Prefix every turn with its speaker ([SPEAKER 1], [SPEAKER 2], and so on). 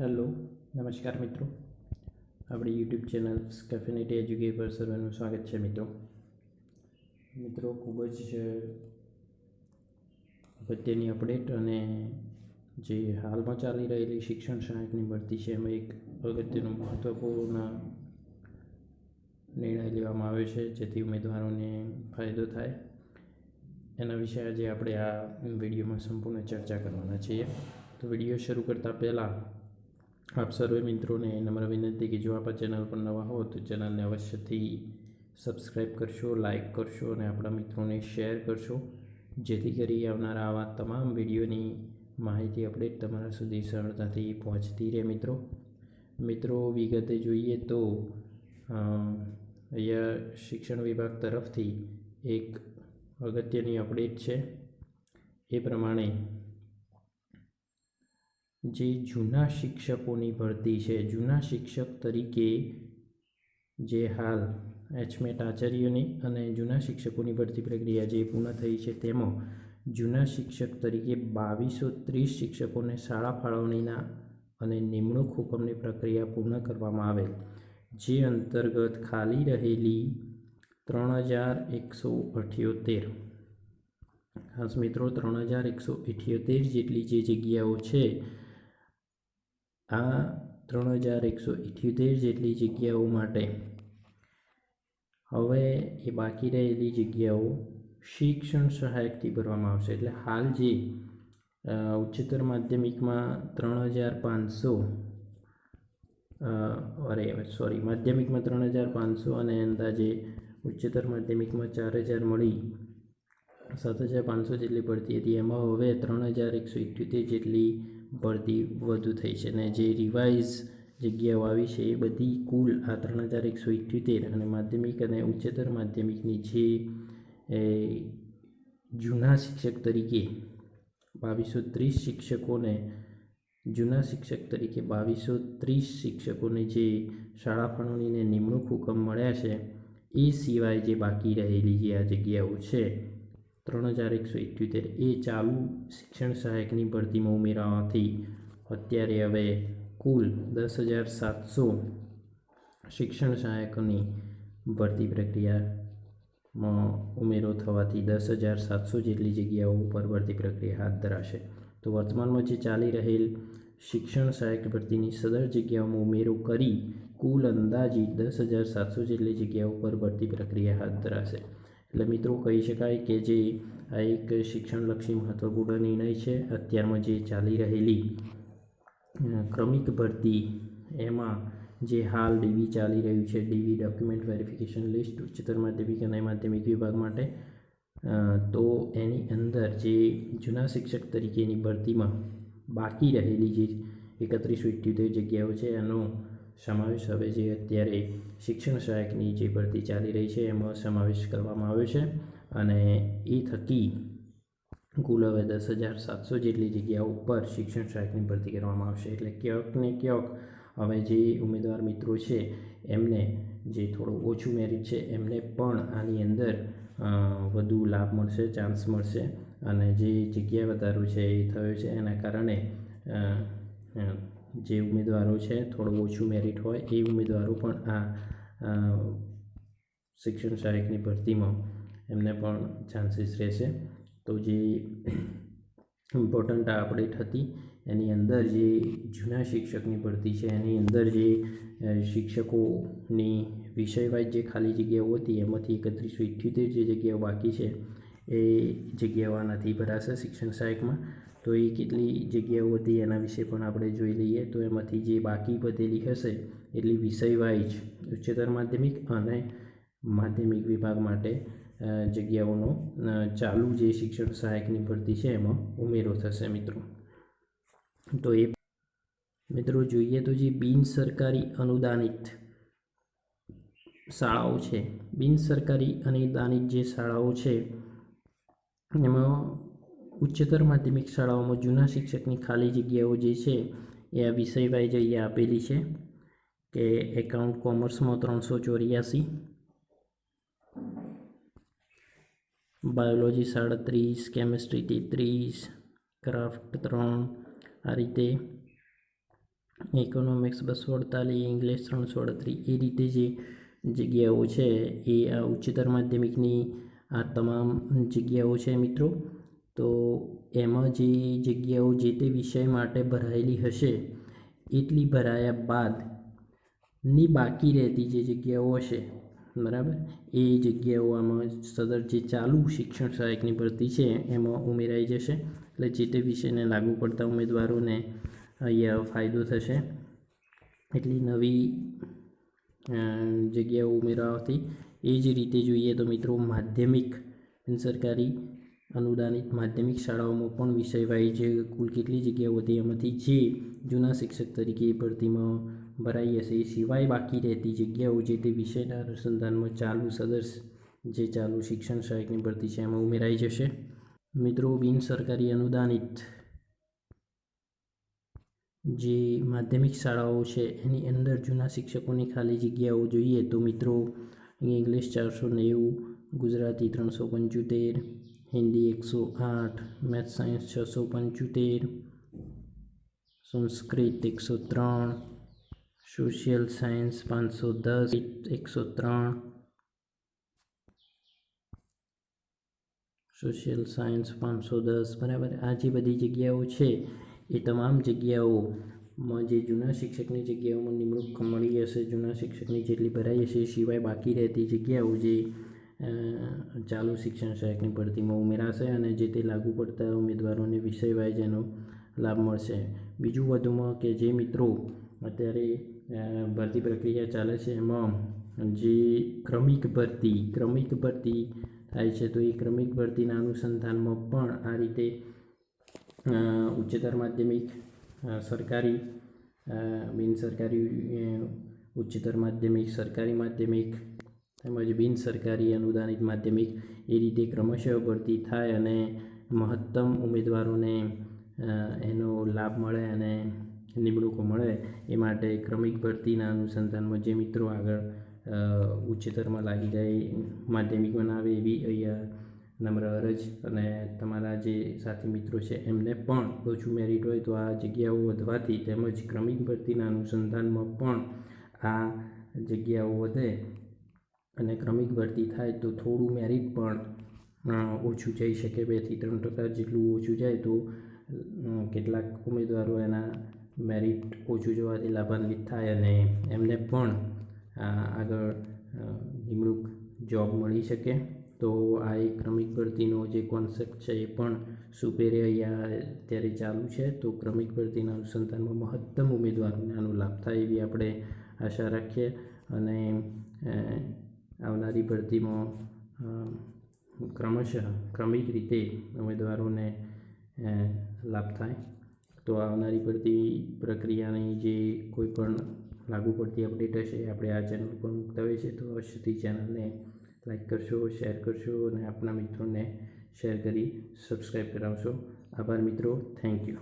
[SPEAKER 1] Hello, નમસ્કાર મિત્રો. આપણી યુટ્યુબ ચેનલ સ્કેફિનિટી એજ્યુકેટ પર સર્વેનું સ્વાગત છે મિત્રો. મિત્રો, ખૂબ જ અગત્યની અપડેટ અને જે હાલમાં ચાલી રહેલી શિક્ષણ સહાયકની ભરતી છે, એમાં એક અગત્યનો મહત્ત્વપૂર્ણ નિર્ણય લેવામાં આવ્યો છે, જેથી ઉમેદવારોને ફાયદો થાય. એના વિશે આજે આપણે આ વિડીયોમાં સંપૂર્ણ ચર્ચા કરવાના છીએ. તો વીડિયો શરૂ કરતાં પહેલાં આપ સર્વે મિત્રોને નમ્ર વિનંતી કે જો આપ ચેનલ પર નવા હો તો ચેનલને અવશ્યથી સબસ્ક્રાઈબ કરશો લાઈક કરશો અને આપણા મિત્રોને શેર કરશો. જેથી કરી આવનારા આવા તમામ વિડીયોની માહિતી અપડેટ તમારા સુધી સરળતાથી પહોંચતી રહે મિત્રો. મિત્રો, વિગતે જોઈએ તો અહીંયા શિક્ષણ વિભાગ તરફથી એક અગત્યની અપડેટ છે. એ પ્રમાણે જે જૂના શિક્ષકોની ભરતી છે. જૂના શિક્ષક તરીકે જે હાલ એચમેટ આચાર્યોની અને જૂના શિક્ષકોની ભરતી પ્રક્રિયા જે પૂર્ણ થઈ છે તેમાં જૂના શિક્ષક તરીકે બાવીસો ત્રીસ શિક્ષકોને શાળા ફાળવણીના અને નિમણૂક હુકમની પ્રક્રિયા પૂર્ણ કરવામાં આવેલ, જે અંતર્ગત ખાલી રહેલી ત્રણ હજાર એકસો અઠ્યોતેર. ખાસ મિત્રો, ત્રણ હજાર એકસો અઠ્યોતેર જેટલી જે જગ્યાઓ છે આ ત્રણ હજાર એકસો ઇઠ્યોતેર જેટલી જગ્યાઓ માટે. હવે એ બાકી રહેલી જગ્યાઓ શિક્ષણ સહાયકથી ભરવામાં આવશે. એટલે હાલ જે ઉચ્ચતર માધ્યમિકમાં ત્રણ હજાર પાંચસો અરે, સોરી, માધ્યમિકમાં ત્રણ હજાર પાંચસો અને અંદાજે ઉચ્ચતર માધ્યમિકમાં ચાર હજાર મળી, સાત હજાર પાંચસો જેટલી પડતી હતી. એમાં હવે ત્રણ હજાર એકસો ઇઠ્યોતેર જેટલી ભરતી વધુ થઈ છે અને જે રિવાઇઝ જગ્યાઓ આવી છે એ બધી કુલ આ ત્રણ હજાર એકસો ઇઠ્યોતેર અને માધ્યમિક અને ઉચ્ચતર માધ્યમિકની જે જૂના શિક્ષક તરીકે બાવીસો ત્રીસ શિક્ષકોને, જૂના શિક્ષક તરીકે બાવીસો ત્રીસ શિક્ષકોને જે શાળા ફાળવણીને નિમણૂક હુકમ મળ્યા છે, એ સિવાય જે બાકી રહેલી જે આ જગ્યાઓ છે ત્રણ હજાર એકસો ઇઠ્યોતેર એ ચાલુ શિક્ષણ સહાયકની ભરતીમાં ઉમેરાવાથી અત્યારે હવે કુલ દસ હજાર સાતસો શિક્ષણ સહાયકોની ભરતી પ્રક્રિયામાં ઉમેરો થવાથી દસ હજાર સાતસો જેટલી જગ્યાઓ ઉપર ભરતી પ્રક્રિયા હાથ ધરાશે. તો વર્તમાનમાં જે ચાલી રહેલ શિક્ષણ સહાયક ભરતીની સદર જગ્યાઓમાં ઉમેરો કરી કુલ અંદાજિત દસ હજાર સાતસો જેટલી જગ્યાઓ પર ભરતી પ્રક્રિયા હાથ ધરાશે. એટલે મિત્રો કહી શકાય કે જે આ એક શિક્ષણલક્ષી મહત્ત્વપૂર્ણ નિર્ણય છે, અત્યારમાં જે ચાલી રહેલી ક્રમિક ભરતી, એમાં જે હાલ ડીવી ચાલી રહ્યું છે, ડીવી ડોક્યુમેન્ટ વેરિફિકેશન લિસ્ટ ઉચ્ચતર માધ્યમિક અને માધ્યમિક વિભાગ માટે તો એની અંદર જે જૂના શિક્ષક તરીકેની ભરતીમાં બાકી રહેલી જે એકત્રીસો ઇઠ્યોતેર જગ્યાઓ છે, એનો સમાવેશ હવે જે અત્યારે શિક્ષણ સહાયકની જે ભરતી ચાલી રહી છે, એમાં સમાવેશ કરવામાં આવ્યો છે અને એ થકી કુલ હવે દસ હજાર સાતસો જેટલી જગ્યાઓ ઉપર શિક્ષણ સહાયકની ભરતી કરવામાં આવશે. એટલે ક્યાંક ને ક્યાંક હવે જે ઉમેદવાર મિત્રો છે, એમને જે થોડું ઓછું મેરિટ છે, એમને પણ આની અંદર વધુ લાભ મળશે ચાન્સ મળશે અને જે જગ્યા વધારો છે એ થયો છે એના કારણે જે ઉમેદવારો છે, થોડું ઓછું મેરિટ હોય, એ ઉમેદવારો પણ આ શિક્ષણ સહાયકની ભરતીમાં એમને પણ ચાન્સીસ રહેશે. તો જે ઇમ્પોર્ટન્ટ આ અપડેટ હતી, એની અંદર જે જૂના શિક્ષકની ભરતી છે, એની અંદર જે શિક્ષકોની વિષયવાઇઝ જે ખાલી જગ્યાઓ હતી, એમાંથી એકત્રીસો ઇઠ્યોતેર જે જગ્યાઓ બાકી છે, એ જગ્યાઓ નથી ભરાશે શિક્ષણ સહાયકમાં. તો એ કેટલી જગ્યાઓ હતી એના વિશે પણ આપણે જોઈ લઈએ તો એમાંથી જે બાકી વધેલી હશે એટલી વિષયવાઇઝ ઉચ્ચતર માધ્યમિક અને માધ્યમિક વિભાગ માટે જગ્યાઓનો ચાલુ જે શિક્ષણ સહાયકની ભરતી છે એમાં ઉમેરો થશે મિત્રો. તો એ મિત્રો જોઈએ તો જે બિન સરકારી અનુદાનિત શાળાઓ છે, બિન સરકારી અનુદાનિત જે શાળાઓ છે, એમાં ઉચ્ચતર માધ્યમિક શાળાઓમાં જૂના શિક્ષકની ખાલી જગ્યાઓ જે છે એ આ વિષય વાઇઝ અહીંયા આપેલી છે કે એકાઉન્ટ કોમર્સમાં ત્રણસો ચોર્યાસી, બાયોલોજી સાડત્રીસ, કેમિસ્ટ્રી તેત્રીસ, ક્રાફ્ટ ત્રણ, આ રીતે ઇકોનોમિક્સ બસો અડતાલીસ, ઇંગ્લિશ ત્રણસો અડત્રીસ, એ રીતે જે જગ્યાઓ છે એ આ ઉચ્ચતર માધ્યમિકની આ તમામ જગ્યાઓ છે મિત્રો. તો એમાં જે જગ્યાઓ જે તે વિષય માટે ભરાયેલી હશે, એટલી ભરાયા બાદની બાકી રહેતી જે જગ્યાઓ હશે, બરાબર? એ જગ્યાઓ આમાં સદર જે ચાલુ શિક્ષણ સહાયકની ભરતી છે, એમાં ઉમેરાઈ જશે. એટલે જે તે વિષયને લાગુ પડતા ઉમેદવારોને અહીંયા ફાયદો થશે. એટલી નવી જગ્યાઓ ઉમેરાવાથી એ જ રીતે જોઈએ તો મિત્રો માધ્યમિક સરકારી અનુદાનિત માધ્યમિક શાળાઓમાં પણ વિષય વાઇઝ કુલ કેટલી જગ્યાઓ હતી એમાંથી જે જૂના શિક્ષક તરીકે ભરતીમાં ભરાઈ હશે એ સિવાય બાકી રહેતી જગ્યાઓ જે તે વિષયના અનુસંધાનમાં ચાલુ સદર્શ જે ચાલુ શિક્ષણ સહાયકની ભરતી છે એમાં ઉમેરાઈ જશે. મિત્રો, બિન સરકારી અનુદાનિત જે માધ્યમિક શાળાઓ છે એની અંદર જૂના શિક્ષકોની ખાલી જગ્યાઓ જોઈએ તો મિત્રો ઇંગ્લિશ ચારસો નેવું, ગુજરાતી ત્રણસો પંચોતેર હિન્દી એકસો આઠ મેથ્સ સાયન્સ છસો પંચોતેર, સંસ્કૃત એકસો ત્રણ, સોશિયલ સાયન્સ પાંચસો દસ, એકસો ત્રણ, સોશિયલ સાયન્સ પાંચસો દસ. બરાબર? આ જે બધી જગ્યાઓ છે, એ તમામ જગ્યાઓમાં જે જૂના શિક્ષકની જગ્યાઓમાં નિમણૂક મળી હશે, જૂના શિક્ષકની જેટલી ભરાઈ હશે સિવાય બાકી રહેતી જગ્યાઓ જે ચાલુ શિક્ષણ સહાયકની ભરતીમાં ઉમેરાશે અને જે તે લાગુ પડતા ઉમેદવારોને વિષય વાઇઝ એનો લાભ મળશે. બીજું વધુમાં કે જે મિત્રો અત્યારે ભરતી પ્રક્રિયા ચાલે છે એમાં જે ક્રમિક ભરતી ક્રમિક ભરતી થાય છે, તો એ ક્રમિક ભરતીના અનુસંધાનમાં પણ આ રીતે ઉચ્ચતર માધ્યમિક સરકારી બિનસરકારી સરકારી ઉચ્ચતર માધ્યમિક, સરકારી માધ્યમિક તેમજ બિન સરકારી અનુદાનિત માધ્યમિક એ રીતે ક્રમશઃ ભરતી થાય અને મહત્તમ ઉમેદવારોને એનો લાભ મળે અને નિમણૂકો મળે એ માટે ક્રમિક ભરતીના અનુસંધાનમાં જે મિત્રો આગળ ઉચ્ચતરમાં લાગી જાય માધ્યમિકમાં આવે એવી અહીંયા નમ્ર અરજ અને તમારા જે સાથી મિત્રો છે એમને પણ ઓછું મેરિટ હોય તો આ જગ્યાઓ વધવાથી તેમજ ક્રમિક ભરતીના અનુસંધાનમાં પણ આ જગ્યાઓ વધે. અને ક્રમિક ભરતી થાય તો થોડું મેરિટ પણ ઓછું જઈ શકે. બેથી ત્રણ ટકા જેટલું ઓછું જાય તો કેટલાક ઉમેદવારો એના મેરિટ ઓછું જોવાથી લાભાન્વિત થાય અને એમને પણ આગળ નિમણૂક જોબ મળી શકે. તો આ એક ક્રમિક ભરતીનો જે કોન્સેપ્ટ છે એ પણ સુપેરે અહીંયા અત્યારે ચાલુ છે. તો ક્રમિક ભરતીના અનુસંધાનમાં મહત્તમ ઉમેદવારોને આનો લાભ થાય એવી આપણે આશા રાખીએ અને આવનારી ભરતીમાં ક્રમશઃ, ક્રમિક રીતે ઉમેદવારોને લાભ થાય. તો આવનારી ભરતી પ્રક્રિયાની જે કોઈ પણ લાગુ પડતી અપડેટ હશે આપણે આ ચેનલ પર મૂકતા હોઈએ છીએ. તો અવશ્યથી ચેનલને લાઈક કરશો, શેર કરશો અને આપણા મિત્રોને શેર કરી સબસ્ક્રાઈબ કરાવશો. આભાર મિત્રો. Thank you.